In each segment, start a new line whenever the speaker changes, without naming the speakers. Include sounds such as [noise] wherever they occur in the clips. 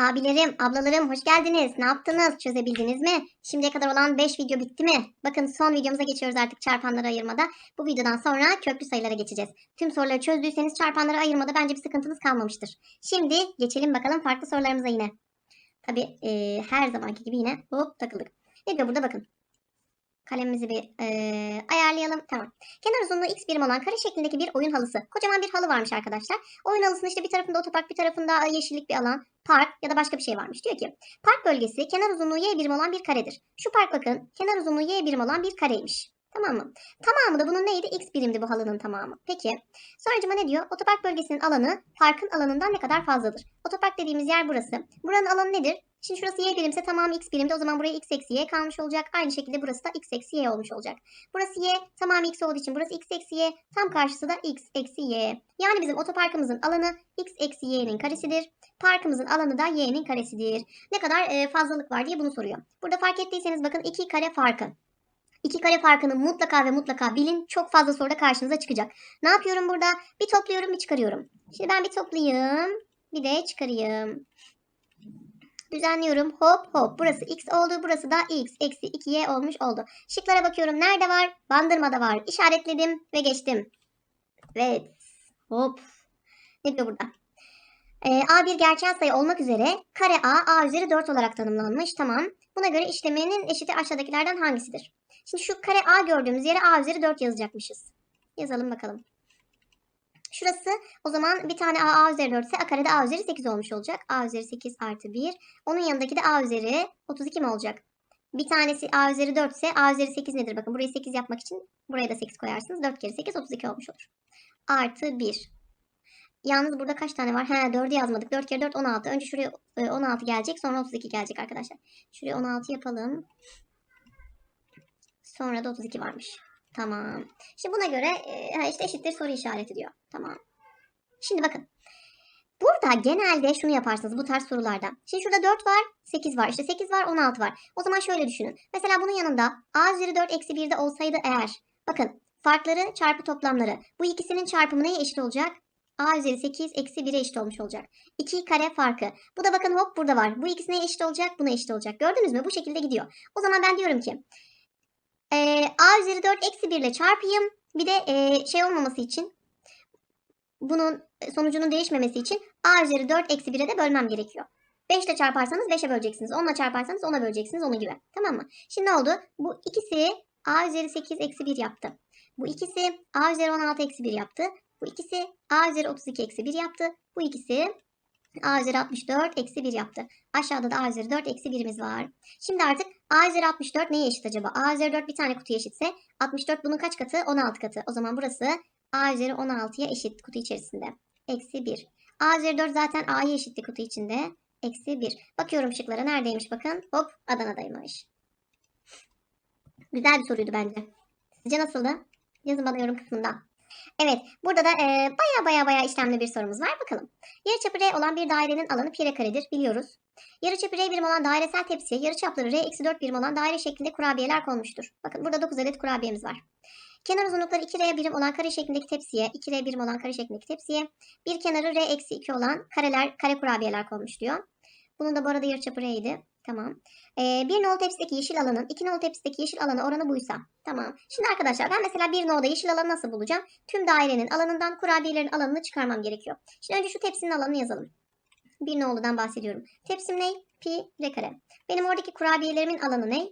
Abilerim, ablalarım hoş geldiniz. Ne yaptınız? Çözebildiniz mi? Şimdiye kadar olan 5 video bitti mi? Bakın son videomuza geçiyoruz artık çarpanları ayırmada. Bu videodan sonra köklü sayılara geçeceğiz. Tüm soruları çözdüyseniz çarpanları ayırmada bence bir sıkıntınız kalmamıştır. Şimdi geçelim bakalım farklı sorularımıza yine. Tabii eee, her zamanki gibi yine hop takıldık. Ne diyor burada bakın. Kalemimizi bir eee, ayarlayalım. Tamam. Kenar uzunluğu x birim olan kare şeklindeki bir oyun halısı. Kocaman bir halı varmış arkadaşlar. Oyun halısının işte bir tarafında otopark bir tarafında yeşillik bir alan. Park ya da başka bir şey varmış. Diyor ki park bölgesi kenar uzunluğu y birim olan bir karedir. Şu park bakın kenar uzunluğu y birim olan bir kareymiş. Tamam mı? Tamamı da bunun neydi? X birimdi bu halının tamamı. Peki. Sonracıma ne diyor? Otopark bölgesinin alanı parkın alanından ne kadar fazladır? Otopark dediğimiz yer burası. Buranın alanı nedir? Şimdi şurası y birimse tamamı x birimde. O zaman buraya x eksi y kalmış olacak. Aynı şekilde burası da x eksi y olmuş olacak. Burası y tamamı x olduğu için burası x eksi y. Tam karşısı da x eksi y. Yani bizim otoparkımızın alanı x eksi y'nin karesidir. Parkımızın alanı da y'nin karesidir. Ne kadar fazlalık var diye bunu soruyor. Burada fark ettiyseniz bakın iki kare farkı. İki kare farkını mutlaka ve mutlaka bilin. Çok fazla soruda karşınıza çıkacak. Ne yapıyorum burada? Bir topluyorum bir çıkarıyorum. Şimdi ben bir toplayayım. Bir de çıkarayım. Düzenliyorum. Hop hop. Burası x oldu. Burası da x eksi 2y olmuş oldu. Şıklara bakıyorum. Nerede var? Bandırmada var. İşaretledim ve geçtim. Evet. Hop. Ne diyor burada? Ee, A bir gerçel sayı olmak üzere kare A, A üzeri 4 olarak tanımlanmış. Tamam. Buna göre işleminin eşiti aşağıdakilerden hangisidir? Şimdi şu kare A gördüğümüz yere A üzeri 4 yazacakmışız. Yazalım bakalım. Şurası o zaman bir tane A, A üzeri 4 ise A karede A üzeri 8 olmuş olacak. A üzeri 8 artı 1. Onun yanındaki de A üzeri 32 mi olacak? Bir tanesi A üzeri 4 ise A üzeri 8 nedir? Bakın burayı 8 yapmak için buraya da 8 koyarsınız. 4 kere 8 32 olmuş olur. Artı 1. Yalnız burada kaç tane var? He 4'ü yazmadık. 4 kere 4 16. Önce şuraya e, 16 gelecek sonra 32 gelecek arkadaşlar. Şuraya 16 yapalım. Sonra da 32 varmış. Tamam. Şimdi buna göre e, işte eşittir soru işareti diyor. Tamam. Şimdi bakın. Burada genelde şunu yaparsınız bu tarz sorularda. Şimdi şurada 4 var, 8 var. İşte 8 var, 16 var. O zaman şöyle düşünün. Mesela bunun yanında a üzeri 4 eksi 1 de olsaydı eğer. Bakın farkları çarpı toplamları. Bu ikisinin çarpımı neye eşit olacak? A üzeri 8 eksi 1'e eşit olmuş olacak. 2 kare farkı. Bu da bakın hop burada var. Bu ikisine eşit olacak, buna eşit olacak. Gördünüz mü? Bu şekilde gidiyor. O zaman ben diyorum ki e, a üzeri 4 eksi 1 ile çarpayım. Bir de e, şey olmaması için bunun sonucunun değişmemesi için a üzeri 4 eksi 1'e de bölmem gerekiyor. 5 ile çarparsanız 5'e böleceksiniz. 10 ile çarparsanız 10'a böleceksiniz. Onun gibi. Tamam mı? Şimdi ne oldu? Bu ikisi a üzeri 8 eksi 1 yaptı. Bu ikisi a üzeri 16 eksi 1 yaptı. Bu ikisi a üzeri 32 eksi 1 yaptı. Bu ikisi a üzeri 64 eksi 1 yaptı. Aşağıda da a üzeri 4 eksi 1'imiz var. Şimdi artık a üzeri 64 neye eşit acaba? a üzeri 4 bir tane kutuya eşitse 64 bunun kaç katı? 16 katı. O zaman burası a üzeri 16'ya eşit kutu içerisinde. Eksi 1. a üzeri 4 zaten a'ya eşitti kutu içinde. Eksi 1. Bakıyorum şıklara neredeymiş bakın. Hop Adana'daymış. Güzel bir soruydu bence. Sizce nasıldı? Yazın bana yorum kısmında. Evet, burada da e, baya baya baya işlemli bir sorumuz var. Bakalım. Yarıçapı R olan bir dairenin alanı pi r karedir biliyoruz. Yarıçapı R birim olan dairesel tepsiye yarıçapları R eksi 4 birim olan daire şeklinde kurabiyeler konmuştur. Bakın burada 9 adet kurabiyemiz var. Kenar uzunlukları 2R birim olan kare şeklindeki tepsiye, 2R birim olan kare şeklindeki tepsiye, bir kenarı R eksi 2 olan kareler, kare kurabiyeler konmuş diyor. Bunun da bu arada yarıçapı R'ydi. Tamam. Ee, bir nolu tepsideki yeşil alanın iki nolu tepsideki yeşil alana oranı buysa. Tamam. Şimdi arkadaşlar ben mesela bir nolda yeşil alanı nasıl bulacağım? Tüm dairenin alanından kurabiyelerin alanını çıkarmam gerekiyor. Şimdi önce şu tepsinin alanını yazalım. Bir noludan bahsediyorum. Tepsim ne? Pi r kare. Benim oradaki kurabiyelerimin alanı ne?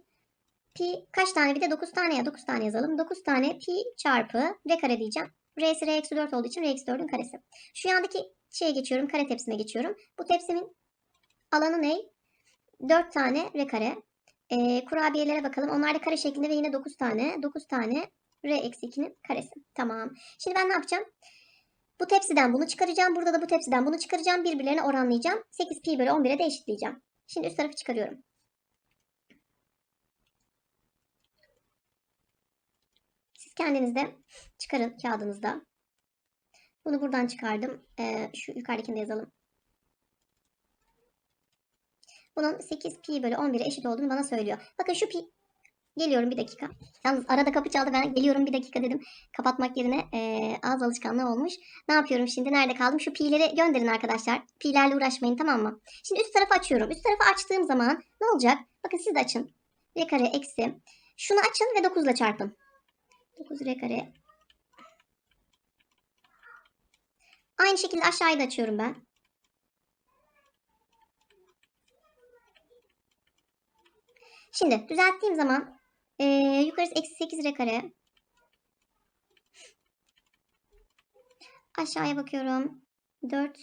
Pi kaç tane? Bir de 9 tane ya 9 tane yazalım. 9 tane pi çarpı r kare diyeceğim. R'si r eksi 4 olduğu için r eksi 4'ün karesi. Şu yandaki şeye geçiyorum. Kare tepsime geçiyorum. Bu tepsimin alanı ne? 4 tane r kare. Ee, kurabiyelere bakalım. Onlar da kare şeklinde ve yine 9 tane. 9 tane r eksi 2'nin karesi. Tamam. Şimdi ben ne yapacağım? Bu tepsiden bunu çıkaracağım. Burada da bu tepsiden bunu çıkaracağım. Birbirlerine oranlayacağım. 8 pi bölü 11'e de eşitleyeceğim. Şimdi üst tarafı çıkarıyorum. Siz kendiniz de çıkarın kağıdınızda. Bunu buradan çıkardım. Ee, şu yukarıdakini de yazalım. Bunun 8 pi bölü 11'e eşit olduğunu bana söylüyor. Bakın şu pi Geliyorum bir dakika. Yalnız arada kapı çaldı ben geliyorum bir dakika dedim. Kapatmak yerine eee ağız alışkanlığı olmuş. Ne yapıyorum şimdi? Nerede kaldım? Şu pi'leri gönderin arkadaşlar. Pi'lerle uğraşmayın tamam mı? Şimdi üst tarafı açıyorum. Üst tarafı açtığım zaman ne olacak? Bakın siz de açın. R kare eksi. Şunu açın ve 9 ile çarpın. 9 R kare. Aynı şekilde aşağıya da açıyorum ben. Şimdi düzelttiğim zaman eee yukarısı eksi 8 R kare. Aşağıya bakıyorum. 4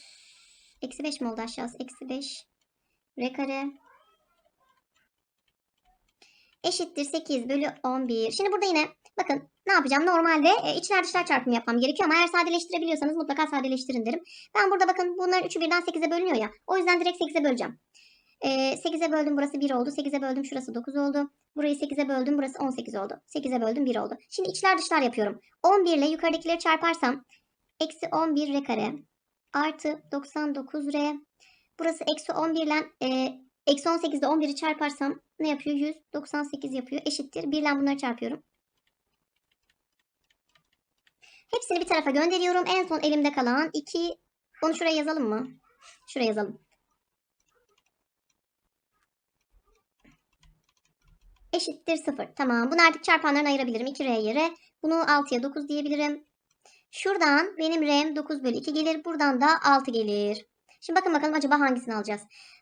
eksi 5 mi oldu aşağısı? Eksi 5 R kare. Eşittir 8 bölü 11. Şimdi burada yine bakın ne yapacağım? Normalde e, içler dışlar çarpımı yapmam gerekiyor ama eğer sadeleştirebiliyorsanız mutlaka sadeleştirin derim. Ben burada bakın bunların üçü birden 8'e bölünüyor ya. O yüzden direkt 8'e böleceğim. E, 8'e böldüm burası 1 oldu. 8'e böldüm şurası 9 oldu. Burayı 8'e böldüm burası 18 oldu. 8'e böldüm 1 oldu. Şimdi içler dışlar yapıyorum. 11 ile yukarıdakileri çarparsam eksi 11 r kare artı 99 r. Burası eksi 11 ile e, eksi 18 ile 11'i çarparsam ne yapıyor? 198 yapıyor. Eşittir. 1 ile bunları çarpıyorum. Hepsini bir tarafa gönderiyorum. En son elimde kalan 2. Onu şuraya yazalım mı? Şuraya yazalım. Eşittir 0. Tamam. Bunu artık çarpanlarına ayırabilirim. 2R yere. Bunu 6'ya 9 diyebilirim. Şuradan benim R'm 9 bölü 2 gelir. Buradan da 6 gelir. Şimdi bakın bakalım acaba hangisini alacağız?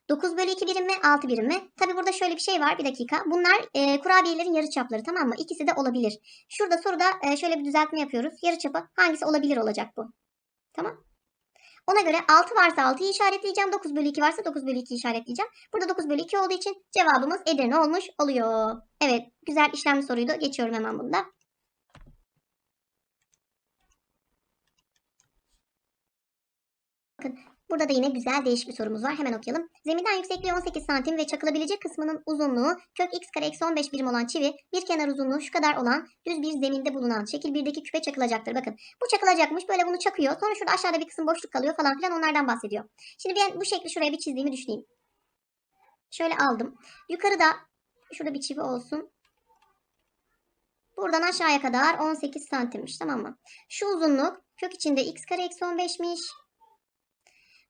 9 bölü 2 birim mi 6 birim mi? Tabi burada şöyle bir şey var bir dakika. Bunlar e, kurabiyelerin yarıçapları tamam mı? İkisi de olabilir. Şurada soruda e, şöyle bir düzeltme yapıyoruz. Yarıçapı hangisi olabilir olacak bu. Tamam. Ona göre 6 varsa 6'yı işaretleyeceğim. 9 bölü 2 varsa 9 bölü 2'yi işaretleyeceğim. Burada 9 bölü 2 olduğu için cevabımız Edirne olmuş oluyor. Evet güzel işlemli soruydu. Geçiyorum hemen bunda. Bakın Burada da yine güzel değişik bir sorumuz var. Hemen okuyalım. Zeminden yüksekliği 18 santim ve çakılabilecek kısmının uzunluğu kök x kare eksi 15 birim olan çivi bir kenar uzunluğu şu kadar olan düz bir zeminde bulunan şekil 1'deki küpe çakılacaktır. Bakın bu çakılacakmış böyle bunu çakıyor. Sonra şurada aşağıda bir kısım boşluk kalıyor falan filan onlardan bahsediyor. Şimdi ben bu şekli şuraya bir çizdiğimi düşüneyim. Şöyle aldım. Yukarıda şurada bir çivi olsun. Buradan aşağıya kadar 18 santimmiş tamam mı? Şu uzunluk kök içinde x kare eksi 15'miş.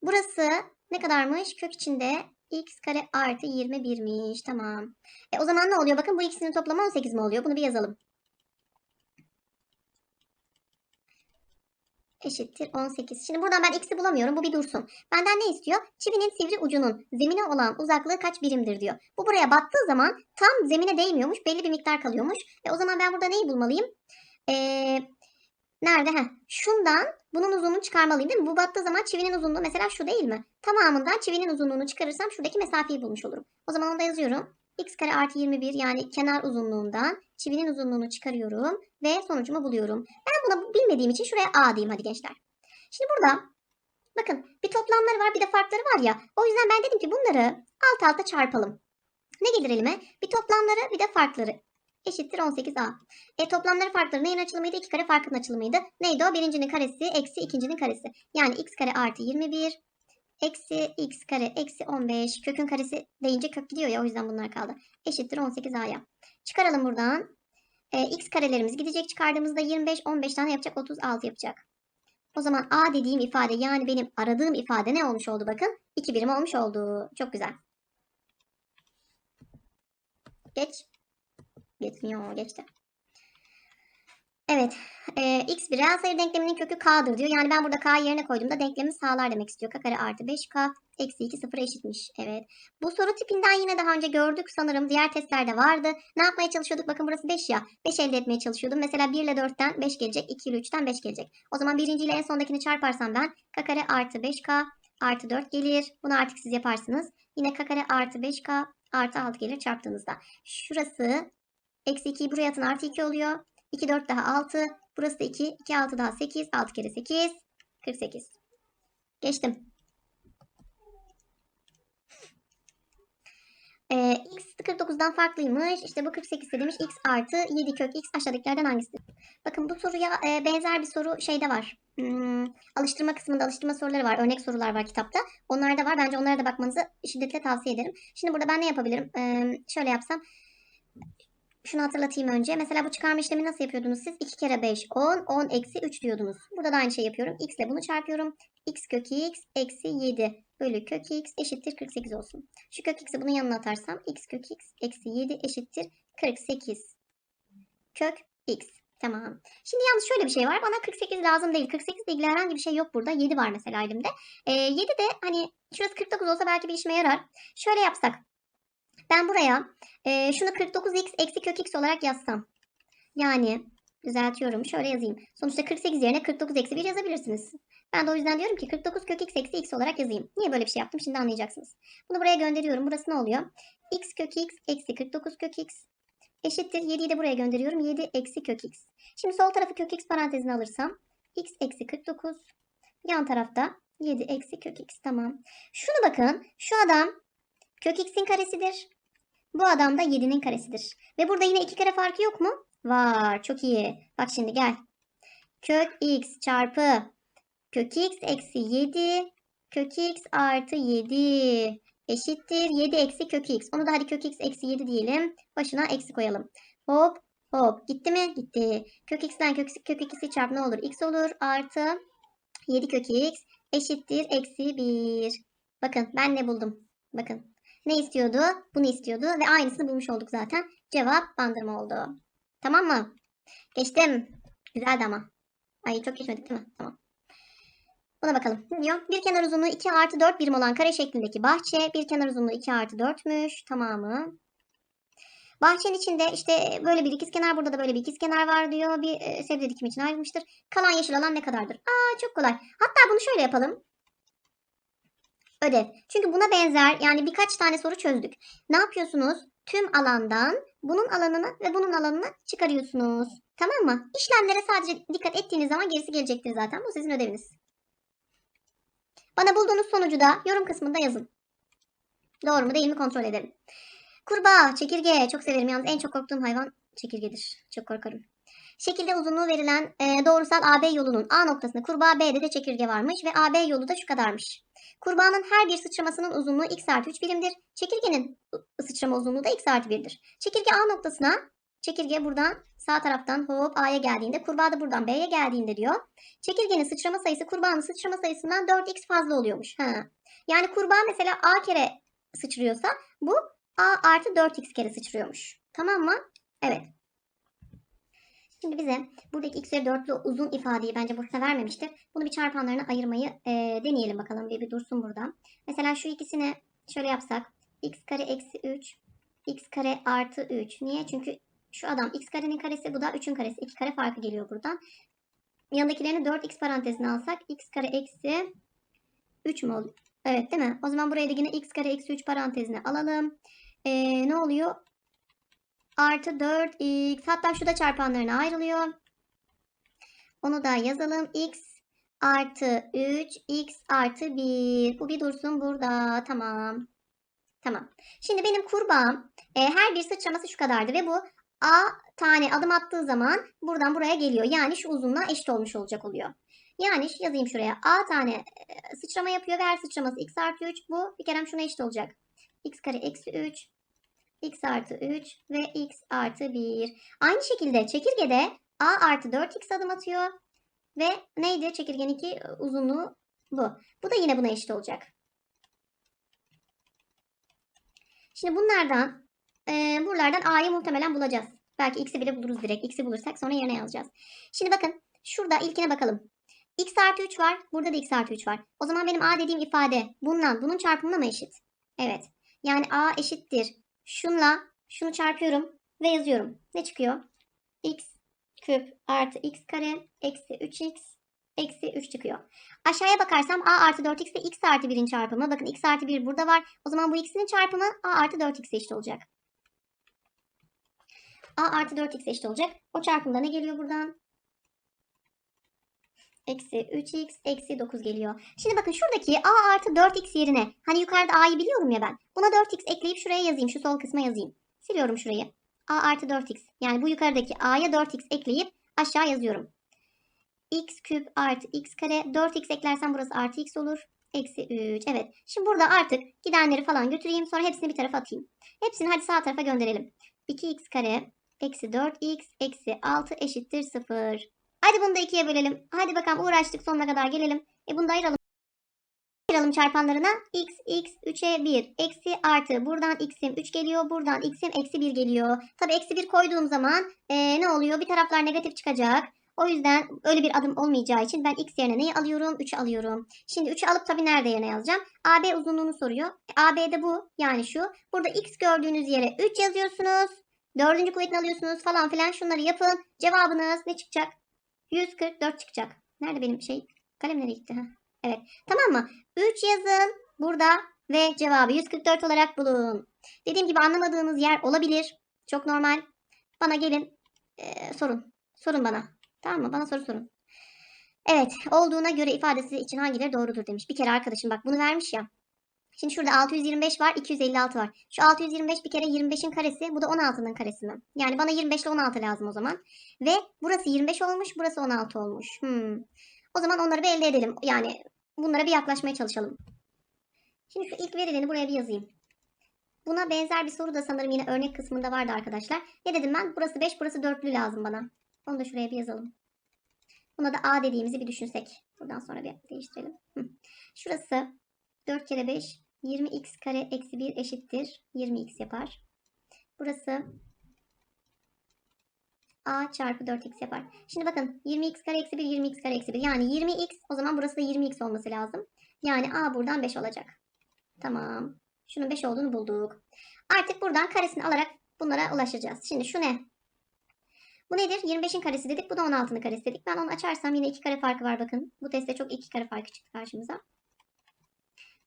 Burası ne kadarmış? Kök içinde x kare artı 21'miş. Tamam. E, o zaman ne oluyor? Bakın bu ikisinin toplamı 18 mi oluyor? Bunu bir yazalım. Eşittir 18. Şimdi buradan ben x'i bulamıyorum. Bu bir dursun. Benden ne istiyor? Çivinin sivri ucunun zemine olan uzaklığı kaç birimdir diyor. Bu buraya battığı zaman tam zemine değmiyormuş. Belli bir miktar kalıyormuş. E, o zaman ben burada neyi bulmalıyım? Eee... Nerede? Heh. Şundan bunun uzunluğunu çıkarmalıyım değil mi? Bu battığı zaman çivinin uzunluğu mesela şu değil mi? Tamamından çivinin uzunluğunu çıkarırsam şuradaki mesafeyi bulmuş olurum. O zaman onu da yazıyorum. x kare artı 21 yani kenar uzunluğundan çivinin uzunluğunu çıkarıyorum ve sonucumu buluyorum. Ben bunu bilmediğim için şuraya a diyeyim hadi gençler. Şimdi burada bakın bir toplamları var bir de farkları var ya. O yüzden ben dedim ki bunları alt alta çarpalım. Ne gelir elime? Bir toplamları bir de farkları eşittir 18a. E toplamları farkları neyin açılımıydı? 2 kare farkın açılımıydı. Neydi o? Birincinin karesi eksi ikincinin karesi. Yani x kare artı 21 eksi x kare eksi 15. Kökün karesi deyince kök gidiyor ya o yüzden bunlar kaldı. Eşittir 18a'ya. Çıkaralım buradan. E, x karelerimiz gidecek. Çıkardığımızda 25, 15 tane yapacak. 36 yapacak. O zaman a dediğim ifade yani benim aradığım ifade ne olmuş oldu bakın? 2 birim olmuş oldu. Çok güzel. Geç. Geçmiyor. Geçti. Evet. E, x bir reel sayı denkleminin kökü k'dır diyor. Yani ben burada k yerine koyduğumda denklemi sağlar demek istiyor. k kare artı 5k eksi 2 sıfıra eşitmiş. Evet. Bu soru tipinden yine daha önce gördük sanırım. Diğer testlerde vardı. Ne yapmaya çalışıyorduk? Bakın burası 5 ya. 5 elde etmeye çalışıyordum. Mesela 1 ile 4'ten 5 gelecek. 2 ile 3'ten 5 gelecek. O zaman birinci ile en sondakini çarparsam ben k kare artı 5k artı 4 gelir. Bunu artık siz yaparsınız. Yine k kare artı 5k artı 6 gelir çarptığınızda. Şurası Eksi 2'yi buraya atın artı 2 oluyor. 2 4 daha 6. Burası da 2. 2 6 daha 8. 6 kere 8. 48. Geçtim. Ee, x 49'dan farklıymış. İşte bu 48 demiş. x artı 7 kök x aşağıdakilerden hangisi? Bakın bu soruya e, benzer bir soru şeyde var. Hmm, alıştırma kısmında alıştırma soruları var. Örnek sorular var kitapta. Onlar da var. Bence onlara da bakmanızı şiddetle tavsiye ederim. Şimdi burada ben ne yapabilirim? Ee, şöyle yapsam. Şunu hatırlatayım önce. Mesela bu çıkarma işlemi nasıl yapıyordunuz siz? 2 kere 5 10, 10 eksi 3 diyordunuz. Burada da aynı şey yapıyorum. X ile bunu çarpıyorum. X kök x eksi 7 bölü kök x eşittir 48 olsun. Şu kök x'i bunun yanına atarsam x kök x eksi 7 eşittir 48 kök x. Tamam. Şimdi yalnız şöyle bir şey var. Bana 48 lazım değil. 48 ile ilgili herhangi bir şey yok burada. 7 var mesela elimde. Ee, 7 de hani şurası 49 olsa belki bir işime yarar. Şöyle yapsak. Ben buraya e, şunu 49x eksi kök x olarak yazsam. Yani düzeltiyorum. Şöyle yazayım. Sonuçta 48 yerine 49 eksi 1 yazabilirsiniz. Ben de o yüzden diyorum ki 49 kök x eksi x olarak yazayım. Niye böyle bir şey yaptım şimdi anlayacaksınız. Bunu buraya gönderiyorum. Burası ne oluyor? x kök x eksi 49 kök x eşittir. 7'yi de buraya gönderiyorum. 7 eksi kök x. Şimdi sol tarafı kök x parantezine alırsam x eksi 49 yan tarafta 7 eksi kök x. Tamam. Şunu bakın. Şu adam kök x'in karesidir. Bu adam da 7'nin karesidir. Ve burada yine iki kare farkı yok mu? Var. Çok iyi. Bak şimdi gel. Kök x çarpı kök x eksi 7 kök x artı 7 eşittir 7 eksi kök x. Onu da hadi kök x eksi 7 diyelim. Başına eksi koyalım. Hop hop. Gitti mi? Gitti. Kök x'ten kök, kök x'i çarp ne olur? x olur. Artı 7 kök x eşittir eksi 1. Bakın ben ne buldum? Bakın. Ne istiyordu? Bunu istiyordu ve aynısını bulmuş olduk zaten. Cevap bandırma oldu. Tamam mı? Geçtim. Güzeldi ama. Ay çok geçmedik değil mi? Tamam. Buna bakalım. Ne diyor? Bir kenar uzunluğu 2 artı 4 birim olan kare şeklindeki bahçe. Bir kenar uzunluğu 2 artı 4'müş. Tamamı. Bahçenin içinde işte böyle bir ikizkenar burada da böyle bir ikizkenar var diyor. Bir e, sebze dikimi için ayrılmıştır. Kalan yeşil alan ne kadardır? Aa çok kolay. Hatta bunu şöyle yapalım. Ödev. Çünkü buna benzer yani birkaç tane soru çözdük. Ne yapıyorsunuz? Tüm alandan bunun alanını ve bunun alanını çıkarıyorsunuz. Tamam mı? İşlemlere sadece dikkat ettiğiniz zaman gerisi gelecektir zaten. Bu sizin ödeviniz. Bana bulduğunuz sonucu da yorum kısmında yazın. Doğru mu değil mi kontrol edelim. Kurbağa, çekirge çok severim. Yalnız en çok korktuğum hayvan çekirgedir. Çok korkarım. Şekilde uzunluğu verilen e, doğrusal AB yolunun A noktasında kurbağa B'de de çekirge varmış ve AB yolu da şu kadarmış. Kurbağanın her bir sıçramasının uzunluğu x artı 3 birimdir. Çekirgenin sıçrama uzunluğu da x artı 1'dir. Çekirge A noktasına çekirge buradan sağ taraftan hop A'ya geldiğinde kurbağa da buradan B'ye geldiğinde diyor. Çekirgenin sıçrama sayısı kurbağanın sıçrama sayısından 4x fazla oluyormuş. Ha. Yani kurbağa mesela A kere sıçrıyorsa bu A artı 4x kere sıçrıyormuş. Tamam mı? Evet. Şimdi bize buradaki x üzeri 4'lü uzun ifadeyi bence boşuna vermemiştir. Bunu bir çarpanlarına ayırmayı e, deneyelim bakalım. Bir, bir dursun burada. Mesela şu ikisini şöyle yapsak. x kare eksi 3. x kare artı 3. Niye? Çünkü şu adam x karenin karesi bu da 3'ün karesi. 2 kare farkı geliyor buradan. Yanındakilerini 4x parantezine alsak x kare eksi 3 mü oluyor? Evet değil mi? O zaman buraya da yine x kare eksi 3 parantezine alalım. Ee, ne oluyor? Artı 4x. Hatta şu da çarpanlarına ayrılıyor. Onu da yazalım. x artı 3 x artı 1. Bu bir dursun burada. Tamam. Tamam. Şimdi benim kurbağam e, her bir sıçraması şu kadardı ve bu a tane adım attığı zaman buradan buraya geliyor. Yani şu uzunluğa eşit olmuş olacak oluyor. Yani yazayım şuraya. A tane e, sıçrama yapıyor ve her sıçraması x artı 3. Bu bir kere şuna eşit olacak. x kare eksi 3 x artı 3 ve x artı 1. Aynı şekilde çekirgede a artı 4x adım atıyor. Ve neydi çekirgenin iki uzunluğu bu. Bu da yine buna eşit olacak. Şimdi bunlardan e, buralardan a'yı muhtemelen bulacağız. Belki x'i bile buluruz direkt. X'i bulursak sonra yerine yazacağız. Şimdi bakın şurada ilkine bakalım. x artı 3 var. Burada da x artı 3 var. O zaman benim a dediğim ifade bundan bunun çarpımına mı eşit? Evet. Yani a eşittir Şunla şunu çarpıyorum ve yazıyorum. Ne çıkıyor? x küp artı x kare eksi 3x eksi 3 çıkıyor. Aşağıya bakarsam a artı 4x ile x artı 1'in çarpımı. Bakın x artı 1 burada var. O zaman bu x'in çarpımı a artı 4x eşit olacak. a artı 4x eşit olacak. O çarpımda ne geliyor buradan? Eksi 3x eksi 9 geliyor. Şimdi bakın şuradaki a artı 4x yerine hani yukarıda a'yı biliyorum ya ben. Buna 4x ekleyip şuraya yazayım. Şu sol kısma yazayım. Siliyorum şurayı. a artı 4x. Yani bu yukarıdaki a'ya 4x ekleyip aşağı yazıyorum. x küp artı x kare. 4x eklersem burası artı x olur. Eksi 3. Evet. Şimdi burada artık gidenleri falan götüreyim. Sonra hepsini bir tarafa atayım. Hepsini hadi sağ tarafa gönderelim. 2x kare eksi 4x eksi 6 eşittir 0. Hadi bunu da ikiye bölelim. Hadi bakalım uğraştık sonuna kadar gelelim. E bunu da ayıralım. Ayıralım çarpanlarına. x, x, 3'e 1. Eksi artı. Buradan x'im 3 geliyor. Buradan x'im eksi 1 geliyor. Tabi eksi 1 koyduğum zaman e, ne oluyor? Bir taraflar negatif çıkacak. O yüzden öyle bir adım olmayacağı için ben x yerine neyi alıyorum? 3'ü alıyorum. Şimdi 3'ü alıp tabii nerede yerine yazacağım? AB uzunluğunu soruyor. AB de bu. Yani şu. Burada x gördüğünüz yere 3 yazıyorsunuz. Dördüncü kuvvetini alıyorsunuz falan filan. Şunları yapın. Cevabınız ne çıkacak? 144 çıkacak. Nerede benim şey? Kalem nereye gitti? Ha? Evet. Tamam mı? 3 yazın burada ve cevabı 144 olarak bulun. Dediğim gibi anlamadığınız yer olabilir. Çok normal. Bana gelin. Ee, sorun. Sorun bana. Tamam mı? Bana soru sorun. Evet. Olduğuna göre ifadesi için hangileri doğrudur demiş. Bir kere arkadaşım bak bunu vermiş ya. Şimdi şurada 625 var, 256 var. Şu 625 bir kere 25'in karesi, bu da 16'nın karesi mi? Yani bana 25 ile 16 lazım o zaman. Ve burası 25 olmuş, burası 16 olmuş. Hmm. O zaman onları bir elde edelim. Yani bunlara bir yaklaşmaya çalışalım. Şimdi şu ilk verileni buraya bir yazayım. Buna benzer bir soru da sanırım yine örnek kısmında vardı arkadaşlar. Ne dedim ben? Burası 5, burası 4'lü lazım bana. Onu da şuraya bir yazalım. Buna da A dediğimizi bir düşünsek. Buradan sonra bir değiştirelim. Şurası 4 kere 5 20x kare eksi 1 eşittir 20x yapar. Burası a çarpı 4x yapar. Şimdi bakın 20x kare eksi 1 20x kare eksi 1 yani 20x o zaman burası da 20x olması lazım. Yani a buradan 5 olacak. Tamam. Şunun 5 olduğunu bulduk. Artık buradan karesini alarak bunlara ulaşacağız. Şimdi şu ne? Bu nedir? 25'in karesi dedik. Bu da 16'nın karesi dedik. Ben onu açarsam yine 2 kare farkı var bakın. Bu testte çok 2 kare farkı çıktı karşımıza.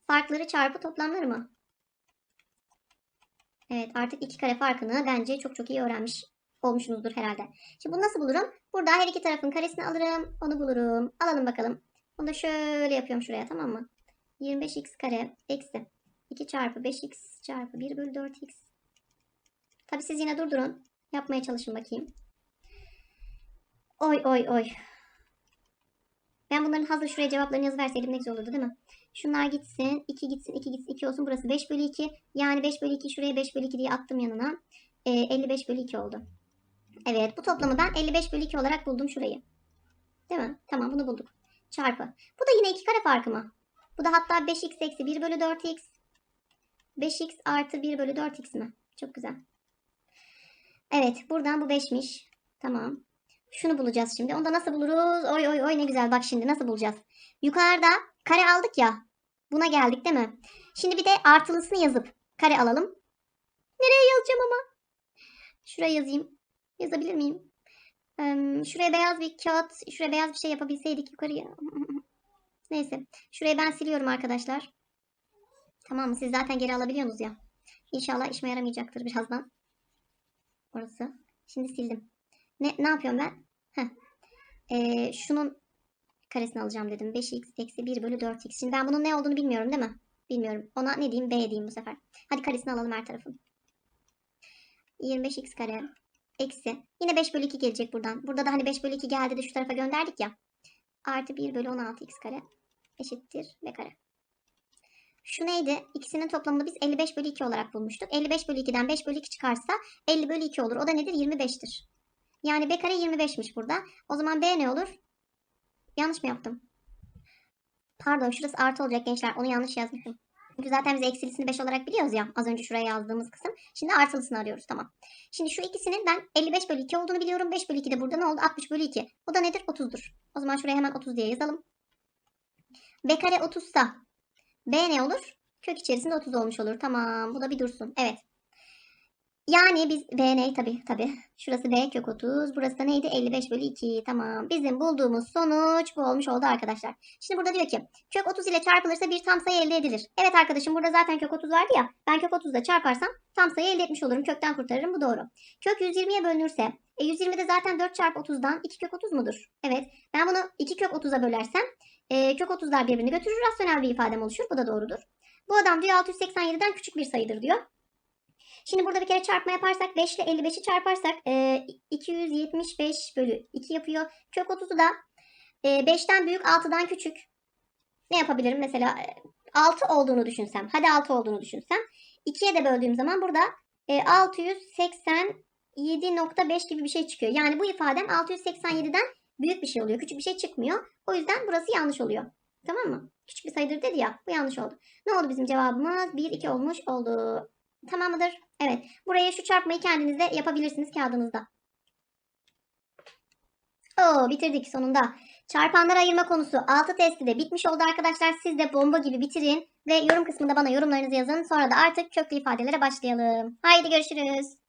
Farkları çarpı toplamları mı? Evet artık iki kare farkını bence çok çok iyi öğrenmiş olmuşsunuzdur herhalde. Şimdi bunu nasıl bulurum? Burada her iki tarafın karesini alırım. Onu bulurum. Alalım bakalım. Bunu da şöyle yapıyorum şuraya tamam mı? 25x kare eksi 2 çarpı 5x çarpı 1 bölü 4x. Tabi siz yine durdurun. Yapmaya çalışın bakayım. Oy oy oy. Ben bunların hazır şuraya cevaplarını yazıverseydim ne güzel olurdu değil mi? Şunlar gitsin. 2 gitsin. 2 gitsin. 2 olsun. Burası 5 bölü 2. Yani 5 bölü 2 şuraya 5 bölü 2 diye attım yanına. Ee, 55 bölü 2 oldu. Evet bu toplamı ben 55 bölü 2 olarak buldum şurayı. Değil mi? Tamam bunu bulduk. Çarpı. Bu da yine 2 kare farkı mı? Bu da hatta 5x eksi 1 bölü 4x. 5x artı 1 bölü 4x mi? Çok güzel. Evet buradan bu 5'miş. Tamam. Şunu bulacağız şimdi. Onu da nasıl buluruz? Oy oy oy ne güzel. Bak şimdi nasıl bulacağız? Yukarıda kare aldık ya. Buna geldik değil mi? Şimdi bir de artılısını yazıp kare alalım. Nereye yazacağım ama? Şuraya yazayım. Yazabilir miyim? Şuraya beyaz bir kağıt, şuraya beyaz bir şey yapabilseydik yukarıya. [laughs] Neyse. Şurayı ben siliyorum arkadaşlar. Tamam mı? Siz zaten geri alabiliyorsunuz ya. İnşallah işime yaramayacaktır birazdan. Orası. Şimdi sildim. Ne, ne yapıyorum ben? Ee, şunun karesini alacağım dedim. 5x eksi 1 bölü 4x. Şimdi ben bunun ne olduğunu bilmiyorum değil mi? Bilmiyorum. Ona ne diyeyim? B diyeyim bu sefer. Hadi karesini alalım her tarafın. 25x kare eksi. Yine 5 bölü 2 gelecek buradan. Burada da hani 5 bölü 2 geldi de şu tarafa gönderdik ya. Artı 1 bölü 16x kare eşittir b kare. Şu neydi? İkisinin toplamını biz 55 bölü 2 olarak bulmuştuk. 55 bölü 2'den 5 bölü 2 çıkarsa 50 bölü 2 olur. O da nedir? 25'tir. Yani b kare 25'miş burada. O zaman b ne olur? Yanlış mı yaptım? Pardon şurası artı olacak gençler. Onu yanlış yazmışım. Çünkü zaten biz eksilisini 5 olarak biliyoruz ya. Az önce şuraya yazdığımız kısım. Şimdi artılısını arıyoruz. Tamam. Şimdi şu ikisinin ben 55 bölü 2 olduğunu biliyorum. 5 bölü 2 de burada ne oldu? 60 bölü 2. O da nedir? 30'dur. O zaman şuraya hemen 30 diye yazalım. B kare 30 sa B ne olur? Kök içerisinde 30 olmuş olur. Tamam. Bu da bir dursun. Evet. Yani biz B ne tabi tabi. Şurası B kök 30. Burası da neydi? 55 bölü 2. Tamam. Bizim bulduğumuz sonuç bu olmuş oldu arkadaşlar. Şimdi burada diyor ki kök 30 ile çarpılırsa bir tam sayı elde edilir. Evet arkadaşım burada zaten kök 30 vardı ya. Ben kök 30 ile çarparsam tam sayı elde etmiş olurum. Kökten kurtarırım. Bu doğru. Kök 120'ye bölünürse e 120 de zaten 4 çarpı 30'dan 2 kök 30 mudur? Evet. Ben bunu 2 kök 30'a bölersem e, kök 30'lar birbirini götürür. Rasyonel bir ifadem oluşur. Bu da doğrudur. Bu adam diyor 687'den küçük bir sayıdır diyor. Şimdi burada bir kere çarpma yaparsak 5 ile 55'i çarparsak e, 275 bölü 2 yapıyor. Kök 30'u da e, 5'ten büyük 6'dan küçük. Ne yapabilirim? Mesela e, 6 olduğunu düşünsem. Hadi 6 olduğunu düşünsem. 2'ye de böldüğüm zaman burada e, 687 7.5 gibi bir şey çıkıyor. Yani bu ifadem 687'den büyük bir şey oluyor. Küçük bir şey çıkmıyor. O yüzden burası yanlış oluyor. Tamam mı? Küçük bir sayıdır dedi ya. Bu yanlış oldu. Ne oldu bizim cevabımız? 1, 2 olmuş oldu. Tamam mıdır? Evet. Buraya şu çarpmayı kendiniz de yapabilirsiniz kağıdınızda. Oo bitirdik sonunda. Çarpanlara ayırma konusu 6 testi de bitmiş oldu arkadaşlar. Siz de bomba gibi bitirin ve yorum kısmında bana yorumlarınızı yazın. Sonra da artık köklü ifadelere başlayalım. Haydi görüşürüz.